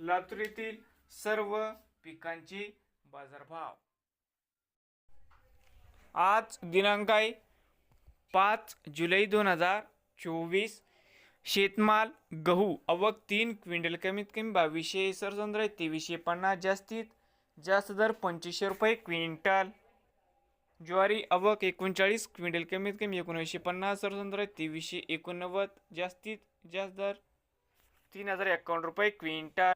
लातूर येथील सर्व पिकांचे बाजारभाव. आज दिनांक आहे पाच जुलै दोन हजार चोवीस. शेतमाल गहू अवक तीन क्विंटल कमीत कमी बावीसशे सरसंद्र आहे तेवीसशे पन्नास जास्तीत जास्त दर पंचवीसशे रुपये क्विंटल. ज्वारी अवक एकोणचाळीस क्विंटल कमीत कमी एकोणीसशे पन्नास सरसंद्र आहे तेवीसशे एकोणनव्वद जास्तीत जास्त दर तीन हजार एकावन्न रुपये क्विंटल.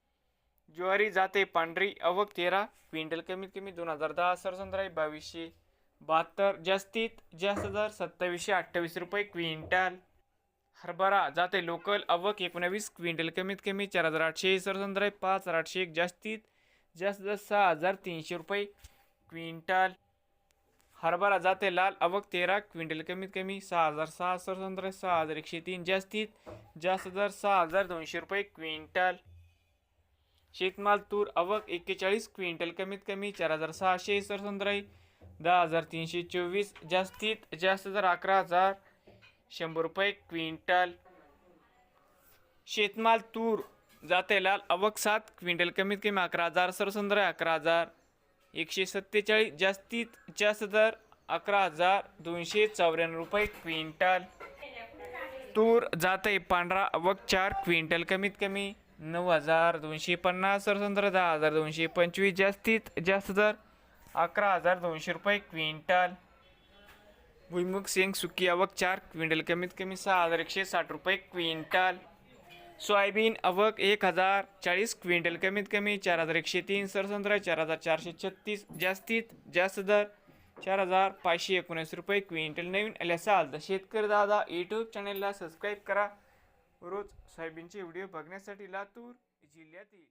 ज्वारी जाते पांढरी अवक तेरा क्विंटल कमीत कमी दोन हजार दहा सरसंद्र बावीसशे बहात्तर जास्तीत जास्त दर सत्तावीसशे अठ्ठावीस रुपये क्विंटल. हरभरा जाते लोकल अवक एकोणावीस क्विंटल कमीत कमी चार हजार आठशे सरसंद्र पाच हजार आठशे एक जास्तीत जास्त दर सहा हजार तीनशे रुपये क्विंटल. हरभरा जाते लाल अवक तेरा क्विंटल कमीत कमी सहा हजार सहा सरसंद्र सहा हजार एकशे तीन जास्तीत जास्त दर सहा हजार दोनशे रुपये क्विंटल. शेतमाल तूर अवक एक्केचाळीस क्विंटल कमीत कमी चार हजार सहाशे सर आहे दहा हजार तीनशे चोवीस जास्तीत जास्त दर अकरा हजार शंभर रुपये क्विंटल. शेतमाल तूर जाते लाल अवक सात क्विंटल कमीत कमी अकरा हजार सर आहे अकरा हजार एकशे सत्तेचाळीस जास्तीत जास्त दर अकरा हजार दोनशे चौऱ्याण्णव रुपये क्विंटल. तूर जाते पांढरा व चार क्विंटल कमीत कमी नऊ हजार दोनशे पन्नास सरसंद्र दहा हजार दोनशे पंचवीस जास्तीत जास्त दर अकरा हजार दोनशे रुपये क्विंटल. भुईमुग शेंग सुकी अवक चार क्विंटल कमीत कमी सहा हजार एकशे साठ रुपये क्विंटल. सोयाबीन अवक एक हजार चाळीस क्विंटल कमीत कमी चार हजार एकशे तीन सरसंत्रा चार हजार चारशे छत्तीस जास्तीत जास्त दर चार हजार पाचशे एकोणीस रुपये क्विंटल नवीन आले असाल तर शेतकरी दादा यूट्यूब चॅनलला सबस्क्राईब करा. रोज सोयाबीनचे व्हिडिओ बघण्यासाठी लातूर जिल्ह्यातील